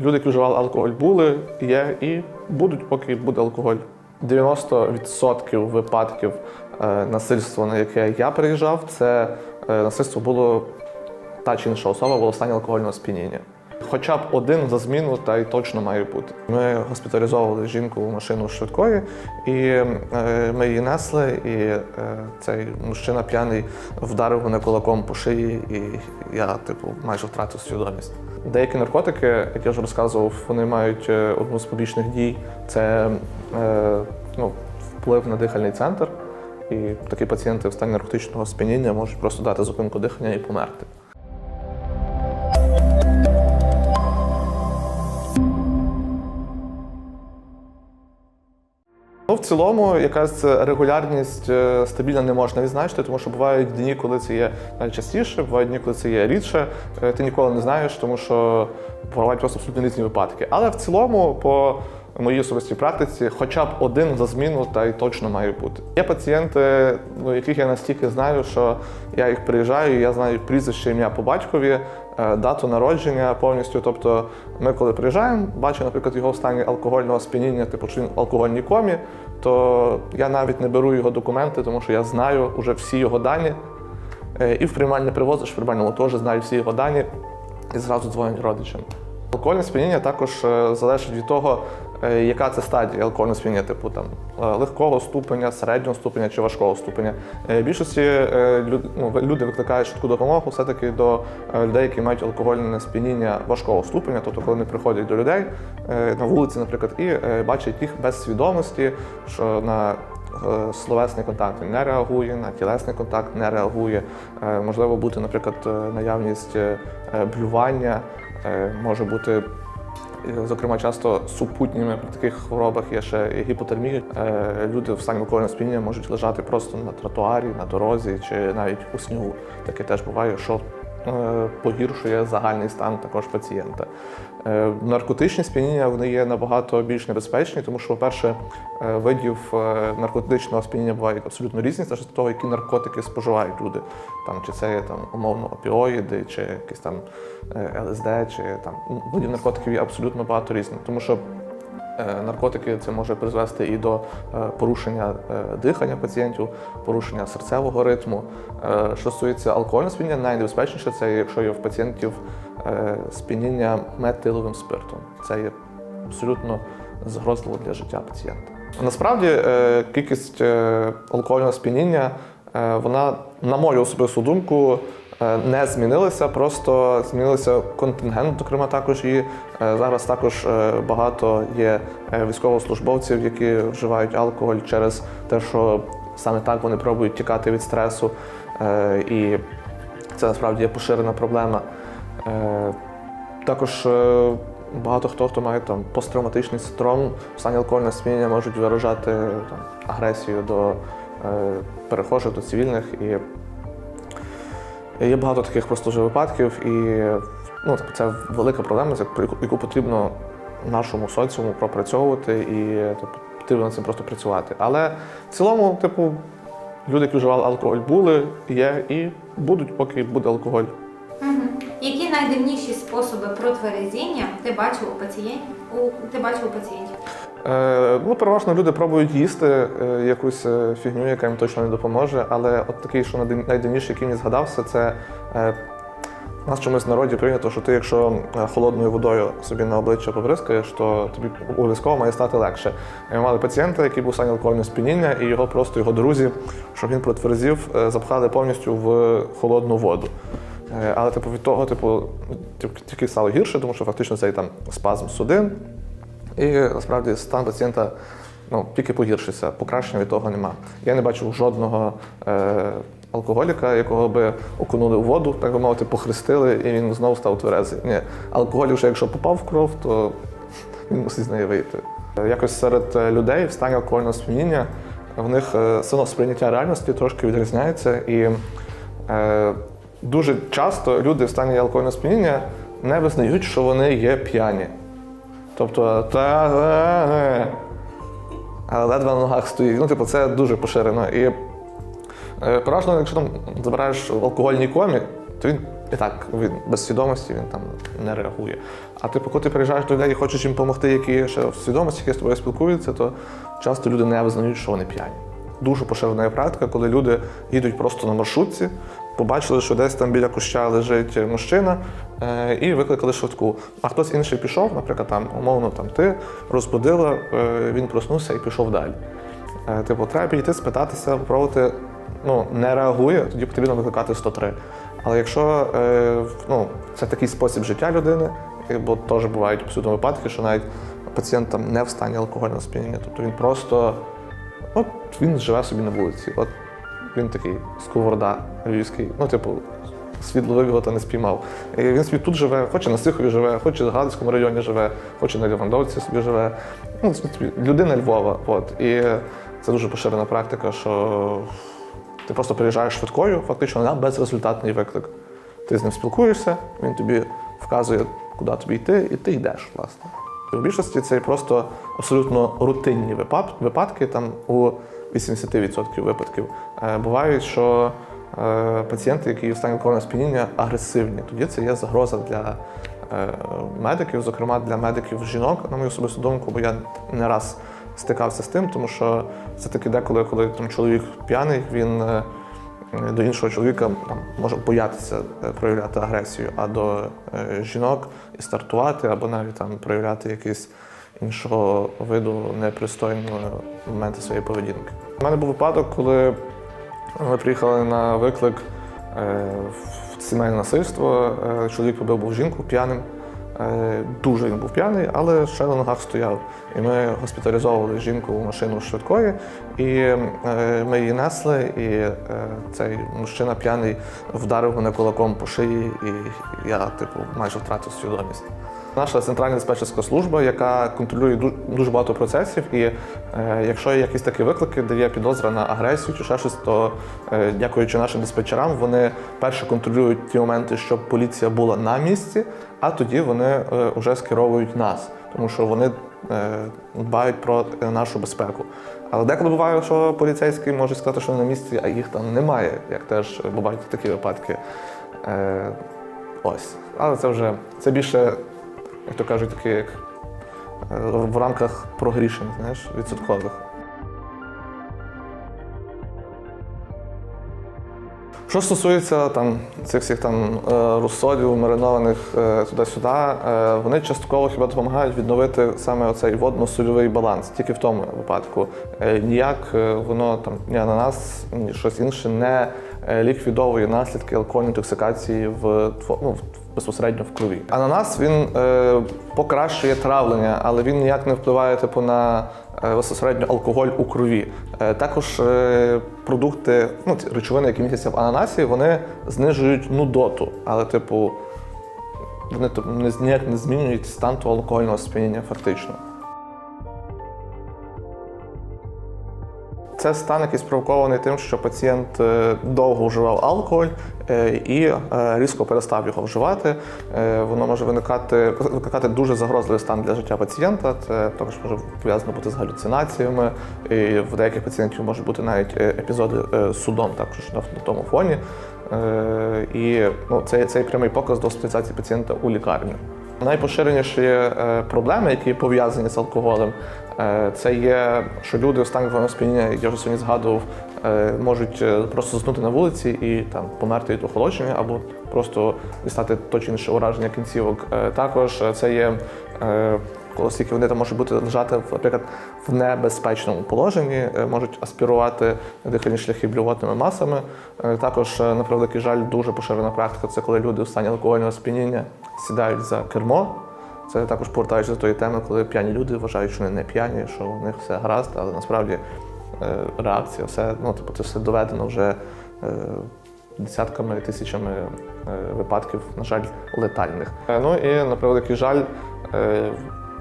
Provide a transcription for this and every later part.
Люди, які вживали алкоголь, були, є і будуть, поки буде алкоголь. 90% випадків е, насильства, на яке я приїжджав, це е, насильство було та чи інша особа була в стані алкогольного сп'яніння. Хоча б один за зміну, та й точно має бути. Ми госпіталізовували жінку в машину швидкої, і е, ми її несли, і е, цей мужчина п'яний вдарив мене кулаком по шиї, і я, типу, майже втратив свідомість. Деякі наркотики, як я вже розказував, вони мають е, одну з побічних дій це ну, вплив на дихальний центр. І такі пацієнти в стані наркотичного сп'яніння можуть просто дати зупинку дихання і померти. В цілому, якась регулярність е, стабільна не можна відзначити, тому що бувають дні, коли це є найчастіше, бувають дні, коли це є рідше. Е, Ти ніколи не знаєш, тому що бувають просто абсолютно різні випадки. Але в цілому, по моїй особистій практиці, хоча б один за зміну та й точно має бути. Є пацієнти, ну, яких я настільки знаю, що я їх приїжджаю, я знаю прізвище ім'я по батькові, е, дату народження повністю. Тобто, ми коли приїжджаємо, бачу, наприклад, його в стані алкогольного сп'яніння, типу в алкогольній комі, то я навіть не беру його документи, тому що я знаю вже всі його дані. Е, І в приймальне привозиш, в приймальному теж знаю всі його дані і зразу дзвонять родичам. Алкогольне сп'яніння також е, залежить від того, яка це стадія алкогольного сп'яніння, типу там е, легкого ступеня, середнього ступеня чи важкого ступеня. Е, Більшості е, ну, люди викликають швидку допомогу все-таки до е, людей, які мають алкогольне сп'яніння важкого ступеня, тобто коли вони приходять до людей е, на вулиці, наприклад, і е, бачать їх без свідомості, що на е, словесний контакт не реагує, на тілесний контакт не реагує. Е, Можливо бути, наприклад, е, наявність е, е, блювання, е, може бути. Зокрема, часто супутніми при таких хворобах є ще гіпотермія. Е, Люди в стані алкогольного сп'яніння можуть лежати просто на тротуарі, на дорозі чи навіть у снігу. Таке теж буває, що погіршує загальний стан також пацієнта. Е, Наркотичні сп'яніння вони є набагато більш небезпечні, тому що, по-перше, е, видів е, наркотичного сп'яніння бувають абсолютно різні, залежно від того, які наркотики споживають люди. Там, чи це є там, умовно опіоїди, чи якісь там е, ЛСД, чи там ну, видів наркотиків є абсолютно багато різних. Тому що Е, Наркотики це може призвести і до е, порушення е, дихання пацієнтів, порушення серцевого ритму. Е, Що стосується алкогольного сп'яніння, найнебезпечніше це якщо є в пацієнтів е, сп'яніння метиловим спиртом. Це є абсолютно загрозливо для життя пацієнта. Насправді е, кількість е, алкогольного сп'яніння е, вона, на мою особисту думку, е, не змінилася, просто змінилися контингент, зокрема також і е, зараз також е, багато є е, військовослужбовців, які вживають алкоголь через те, що саме так вони пробують тікати від стресу. Е, І це насправді є поширена проблема. Е, Також е, багато хто, хто має там посттравматичний синдром, в стані алкогольного сп'яніння можуть виражати там, агресію до е, перехожих, до цивільних. І є багато таких просто вже випадків, і ну, тобто це велика проблема, яку- потрібно нашому соціуму пропрацьовувати і тобто, потрібно над цим просто працювати. Але в цілому, типу, люди, які вживали алкоголь, були, є і будуть, поки буде алкоголь. Мгм. Які найдивніші способи протверезіння ти бачив у пацієнтів? Ти бачив у пацієнтів? Е, ну, переважно люди пробують їсти е, якусь е, фігню, яка їм точно не допоможе. Але от такий, що найдив- найдивніший, який мені згадався, це у нас чомусь в народі прийнято, що ти, якщо холодною водою собі на обличчя побризкаєш, то тобі обов'язково має стати легше. Ми мали пацієнта, який був стані алкогольного сп'яніння, і його просто його друзі, щоб він протверзів, запхали повністю в холодну воду. Але типу від того, типу, тільки стало гірше, тому що фактично цей там спазм судин. І насправді стан пацієнта ну, тільки погіршився, покращення від того нема. Я не бачив жодного е, алкоголіка, якого би окунули в воду, так би мовити, похрестили, і він знову став тверезий. Ні, алкоголь вже якщо попав в кров, то він мусить з неї вийти. Якось серед е, людей в стані алкогольного сп'яніння в них е, самосприйняття реальності трошки відрізняється. І е, дуже часто люди в стані алкогольного сп'яніння не визнають, що вони є п'яні. Тобто, та але ледве на ногах стоїть. Ну, типу, це дуже поширено. І е, переважно, якщо там забираєш в алкогольній комі, то він і так він без свідомості він там не реагує. А типу, коли ти приїжджаєш до людей і хочеш їм допомогти, які ще в свідомості, які з тобою спілкуються, то часто люди не визнають, що вони п'яні. Дуже поширена практика, коли люди їдуть просто на маршрутці, побачили, що десь там біля куща лежить мужчина, е, і викликали швидку. А хтось інший пішов, наприклад, там, умовно, там ти розбудила, е, він проснувся і пішов далі. Е, Типу, треба підійти, спитатися, попробувати. Ну, не реагує, тоді потрібно викликати 103. Але якщо ну, це такий спосіб життя людини, бо теж бувають абсолютно випадки, що навіть пацієнт там не в стані алкогольного сп'яніння, тобто він просто от він живе собі на вулиці. От він такий сковорода львівський, ну, типу, світ ловив його та не спіймав. І він собі тут живе, хоче на Сихові живе, хоче в Галицькому районі живе, хоче на Лівандовці собі живе. Ну, принципі, людина Львова. От. І це дуже поширена практика, що ти просто приїжджаєш швидкою, фактично на безрезультатний виклик. Ти з ним спілкуєшся, він тобі вказує, куди тобі йти, і ти йдеш, власне. В більшості це просто абсолютно рутинні випадки, там у 80% випадків. Е, Бувають, що е, пацієнти, які в стані алкогольного сп'яніння, агресивні. Тоді це є загроза для е, медиків, зокрема для медиків жінок, на мою особисту думку, бо я не раз стикався з тим, тому що все-таки деколи, коли там чоловік п'яний, він до іншого чоловіка там, може боятися проявляти агресію, а до жінок і стартувати, або навіть там проявляти якісь іншого виду непристойні моменти своєї поведінки. У мене був випадок, коли ми приїхали на виклик е, в сімейне насильство. Е, Чоловік побив був жінку п'яним. Е, Дуже він був п'яний, але ще на ногах стояв. І ми госпіталізовували жінку в машину швидкої, і ми її несли, і цей мужчина п'яний вдарив мене кулаком по шиї, і я, типу, майже втратив свідомість. Наша центральна диспетчерська служба, яка контролює дуже багато процесів, і е, якщо є якісь такі виклики, де є підозра на агресію чи ще щось, то е, дякуючи нашим диспетчерам, вони перше контролюють ті моменти, щоб поліція була на місці, а тоді вони е, вже скеровують нас, тому що вони е, дбають про е, нашу безпеку. Але деколи буває, що поліцейський може сказати, що вони на місці, а їх там немає, як теж бувають такі випадки. Е, ось. Але це вже це більше як то кажуть, таке як е, в рамках прогрішень, знаєш, відсоткових. Що стосується там цих всіх там е, розсолів, маринованих е, туди-сюди, вони частково хіба допомагають відновити саме оцей водно-сольовий баланс. Тільки в тому випадку. Ніяк воно там ні ананас, ні щось інше не ліквідовує наслідки алкогольної інтоксикації в ну, в- безпосередньо в крові. Ананас він е, покращує травлення, але він ніяк не впливає типу на е, безпосередньо алкоголь у крові. Е, також е, продукти, ну ці речовини, які містяться в ананасі, вони знижують нудоту, але типу вони типу, ніяк не змінюють стан того алкогольного сп'яніння фактично. Це стан, який спровокований тим, що пацієнт е, довго вживав алкоголь е, і е, різко перестав його вживати. Воно може виникати викликати дуже загрозливий стан для життя пацієнта. Це також може пов'язано бути з галюцинаціями. І в деяких пацієнтів можуть бути навіть епізоди з судом, також на тому фоні. І ну, це, це прямий показ до госпіталізації пацієнта у лікарню. Найпоширеніші е, проблеми, які пов'язані з алкоголем, е, це є, що люди в стані сп'яніння, як я вже сьогодні згадував, е, можуть просто заснути на вулиці і там померти від охолодження або просто дістати точніше ураження кінцівок. Також це є оскільки вони там можуть бути лежати, наприклад, в небезпечному положенні, е, можуть аспірувати дихальні шляхи блювотними масами. Е, Також, е, на превеликий жаль, дуже поширена практика це коли люди в стані алкогольного сп'яніння сідають за кермо. Це також повертаючись до тої теми, коли п'яні люди вважають, що вони не п'яні, що у них все гаразд, але насправді реакція, все, ну, типу, це все доведено вже десятками, тисячами випадків, на жаль, летальних. Ну і на превеликий жаль,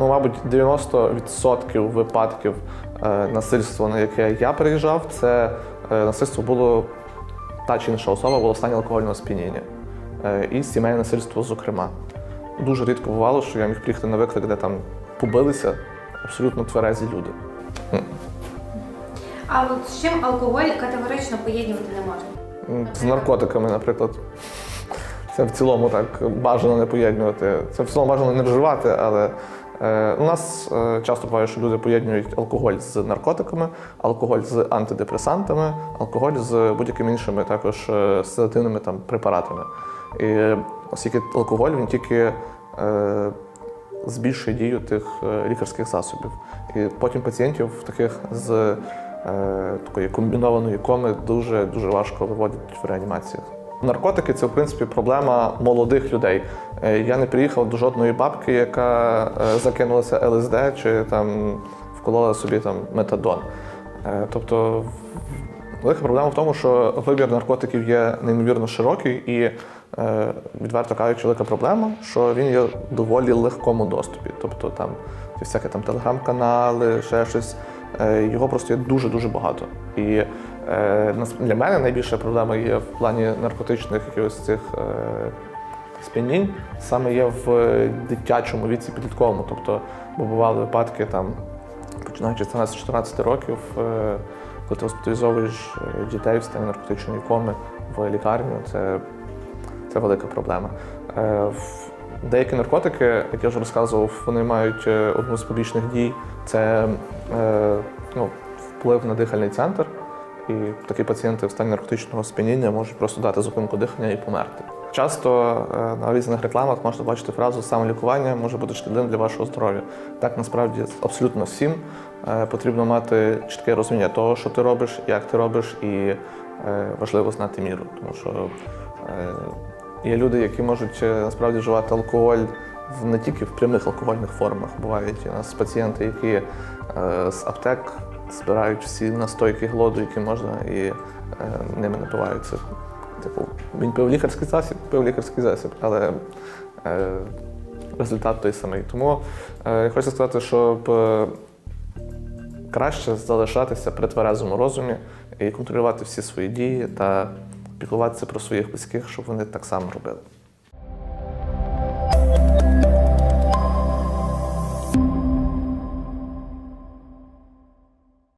ну, мабуть, 90% випадків е, насильства, на яке я приїжджав, це е, насильство було та чи інша особа була в стані алкогольного сп'яніння. Е, І сімейне насильство, зокрема. Дуже рідко бувало, що я міг приїхати на виклик, де там побилися абсолютно тверезі люди. А от з чим алкоголь категорично поєднувати не можна? З наркотиками, наприклад. це в цілому так бажано не поєднувати. Це в цілому бажано не вживати, але у нас е, часто буває, що люди поєднують алкоголь з наркотиками, алкоголь з антидепресантами, алкоголь з будь-якими іншими також е, седативними там препаратами. І оскільки алкоголь він тільки е, збільшує дію тих е, лікарських засобів. І потім пацієнтів таких з е, такої комбінованої коми дуже дуже важко виводять в реанімаціях. Наркотики це в принципі проблема молодих людей. Е, Я не приїхав до жодної бабки, яка е, закинулася ЛСД чи там вколола собі там метадон. Е, Тобто велика проблема в тому, що вибір наркотиків є неймовірно широкий і, відверто кажучи, велика проблема, що він є в доволі легкому доступі. Тобто там всякі там телеграм-канали, ще щось. Його просто є дуже-дуже багато. І для мене найбільша проблема є в плані наркотичних якихось цих е, сп'янінь, саме є в дитячому віці підлітковому. Тобто, бо бували випадки там, починаючи з 13-14 років, е, коли ти госпіталізовуєш е, дітей в стані наркотичної коми в лікарню, це, це велика проблема. Е, Деякі наркотики, як я вже розказував, вони мають е, одну з побічних дій це е, ну, вплив на дихальний центр. І такі пацієнти в стані наркотичного сп'яніння можуть просто дати зупинку дихання і померти. Часто е, на різних рекламах можна бачити фразу самолікування може бути шкідливим для вашого здоров'я. Так насправді абсолютно всім Е, потрібно мати чітке розуміння того, що ти робиш, як ти робиш, і е, важливо знати міру. Тому що є люди, які можуть насправді вживати алкоголь не тільки в прямих алкогольних формах. Бувають у нас пацієнти, які з аптек збирають всі настойки глоду, які можна, і е, ними напиваються. Типу, він пив лікарський засіб, пив лікарський засіб, але е, результат той самий. Тому е, хочу сказати, щоб е, краще залишатися при тверезому розумі і контролювати всі свої дії та піклуватися про своїх близьких, щоб вони так само робили.